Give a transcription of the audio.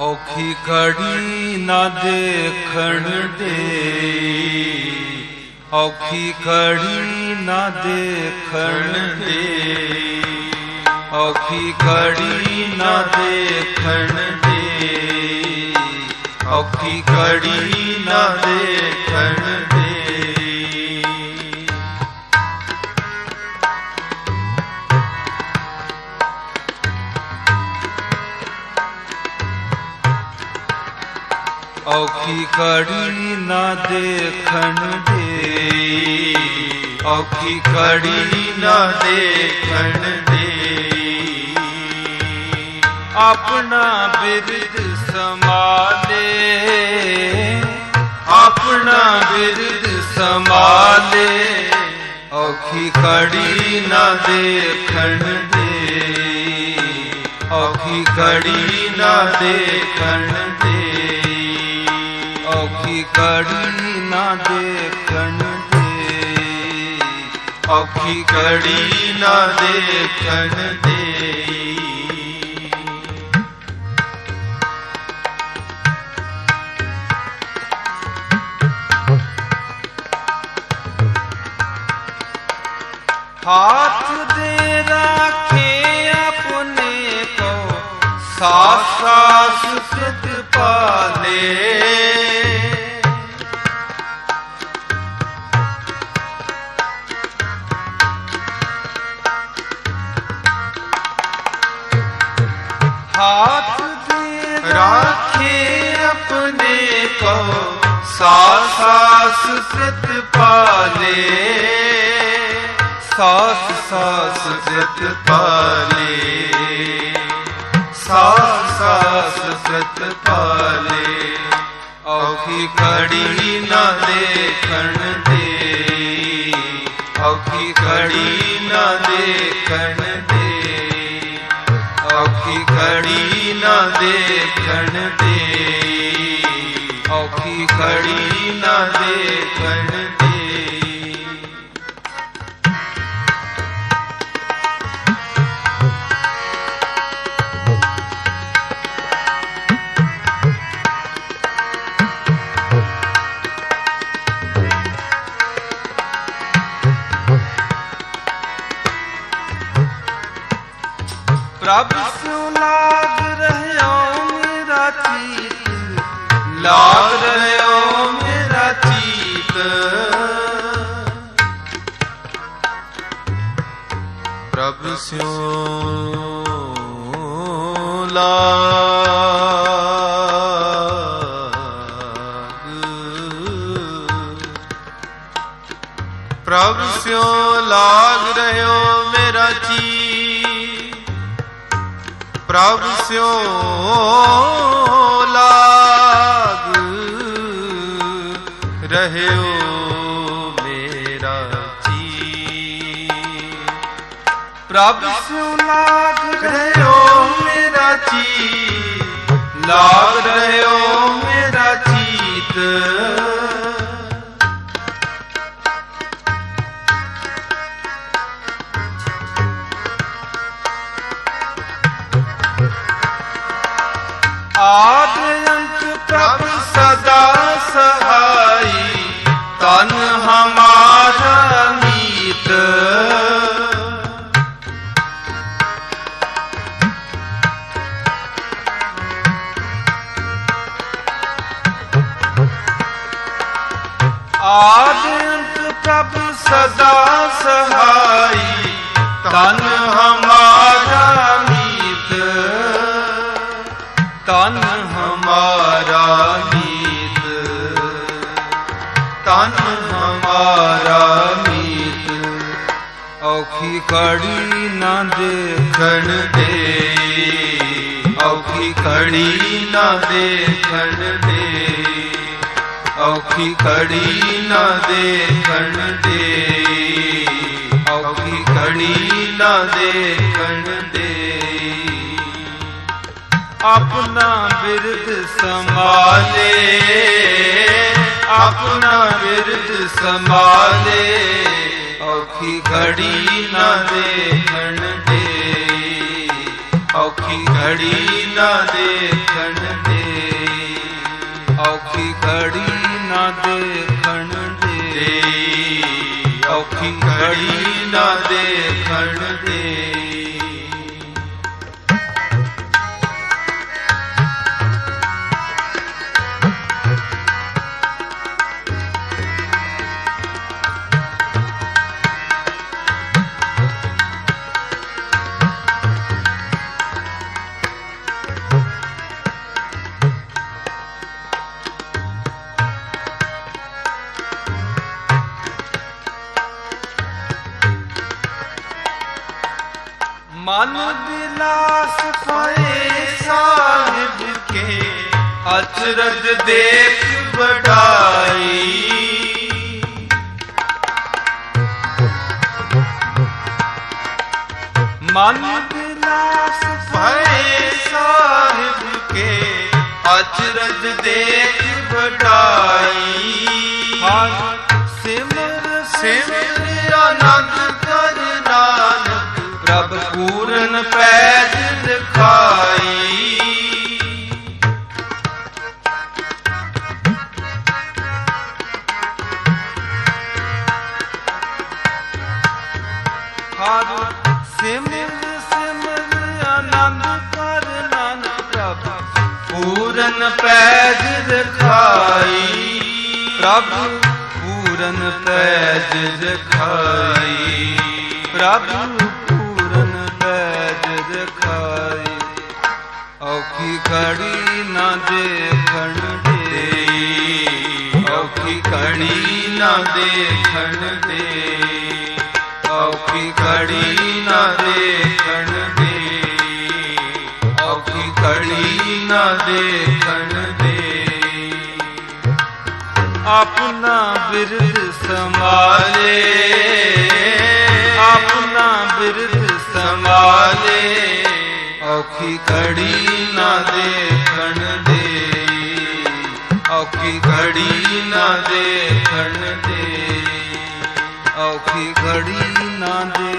ਔਖੀ ਘੜੀ ਨਾ ਦੇਖਣ ਦੇ ਔਖੀ ਘੜੀ ਨਾ ਦੇਖਣ ਦੇ ਔਖੀ ਘੜੀ ਨਾ ਦੇਖਣ ਦੇ ਔਖੀ ਘੜੀ ਨਾ ਔਖੀ ਘੜੀ ਨਾ ਦੇਖਣ ਦੇ ਔਖੀ ਘੜੀ ਨਾ ਦੇਖਣ ਦੇ ਆਪਣਾ ਬਿਰਦ ਸਮਾਲੇ ਆਪਣਾ ਬਿਰਦ ਸਮਾਲੇ ਔਖੀ ਖੜੀ ਨਾ ਦੇਖਣ ਦੇ ਔਖੀ ਘੜੀ ਨਾ ਦੇਖਣ ਘੜੀ ਨਾ ਦੇਖਣ ਤੇ ਔਖੀ ਘੜੀ ਨਾ ਦੇਖਣ ਤੇ ਹੱਥ ਦੇ ਰੱਖੇ ਆਪਣੇ ਕੋ ਸਾਸ ਸਾਸ ਸਤ ਪਾਲੇ ਸੰਸਤ ਪਾਲੇ। ਸਾਸ ਸਾਸ ਸਤ ਪਾਲੇ। ਸਾਸ ਸਾਸ ਸਤ ਪਾਲੇ। ਔਖੀ ਖੜੀ ਨਾ ਦੇਖਣ ਦੇ। ਔਖੀ ਖੜੀ ਨਾ ਦੇਖਣ ਦੇ। ਔਖੀ ਖੜੀ ਨਾ ਦੇਖਣ ਦੇ। ਔਖੀ ਘੜੀ ਨਾ ਦੇਖਣ ਦੇ। ਪ੍ਰਭ ਸਿਉ ਪ੍ਰਭ ਸਿਉ ਲਾਗ ਪ੍ਰਭ ਸਿਉ ਲਾਗ ਰਹਿਓ ਮੇਰਾ ਜੀ। ਪ੍ਰਭ ਸਿਉ ਪ੍ਰਭ ਸਿਉ ਲਾਗ ਰਹਿਓ ਮੇਰਾ ਜੀ ਲਾਗ ਰਹਿਓ ਮੇਰਾ ਚੀਤ। ਸਦਾ ਸਹਾਈ ਤਨ ਹਮਾਰਾ ਮੀਤ। ਤਨ ਹਮਾਰਾ ਮੀਤ। ਤਨ ਹਮਾਰਾ ਮੀਤ। ਔਖੀ ਘੜੀ ਨਾ ਦੇਖਣ ਦੇ। ਔਖੀ ਘੜੀ ਨਾ ਦੇਖਣ ਦੇ। ਔਖੀ ਘੜੀ ਨਾ ਦੇਖਣ ਦੇ। ਔਖੀ ਘੜੀ ਨਾ ਦੇਖਣ ਦੇ। ਆਪਣਾ ਬਿਰਦ ਸੰਭਾਲੇ। ਆਪਣਾ ਬਿਰਧ ਸੰਭਾਲੇ। ਔਖੀ ਘੜੀ ਨਾ ਦੇਖਣ ਦੇ। ਔਖੀ ਘੜੀ ਨਾ ਦੇਖਣ ਦੇ। ਦੇਖਣ ਦੇ ਦੇ। ਔਖੀ ਘੜੀ ਨਾ ਦੇਖਣ ਦੇ। ਅਚਰਜ ਦੇਖ ਵਡਾਈ। ਮਨ ਬਿਲਾਸ ਪਏ ਸਾਹਿਬ ਕੇ ਅਚਰਜ ਦੇਖ ਵਡਾਈ। ਹਰ ਸਿਮਰ ਸਿਮਰ ਆਨੰਦ ਕਰ ਨਾਨਕ, ਪ੍ਰਭ ਪੂਰਨ ਪੈ ਪੈਜ ਦਿਖਾਈ ਪ੍ਰਭ, ਪੂਰਨ ਪੈਜ ਦਿਖਾਈ ਪ੍ਰਭ, ਪੂਰਨ ਪੈਜ ਦਿਖਾਈ ਔਖੀ ਘੜੀ ਨਾ ਦੇਖਣ ਦੇ ਔਖੀ ਘੜੀ ਨਾ ਦੇਖਣ ਦੇ ਔਖੀ ਘੜੀ ਨਾ ਦੇ ਨਾ ਦੇਖਣ ਦੇ। ਆਪਣਾ ਬਿਰਦ ਸੰਭਾਲੇ। ਆਪਣਾ ਬਿਰਦ ਸੰਭਾਲੇ। ਔਖੀ ਘੜੀ ਨਾ ਦੇਖਣ ਦੇ। ਔਖੀ ਘੜੀ ਨਾ ਦੇਖਣ ਦੇ। ਔਖੀ ਘੜੀ ਨਾ ਦੇ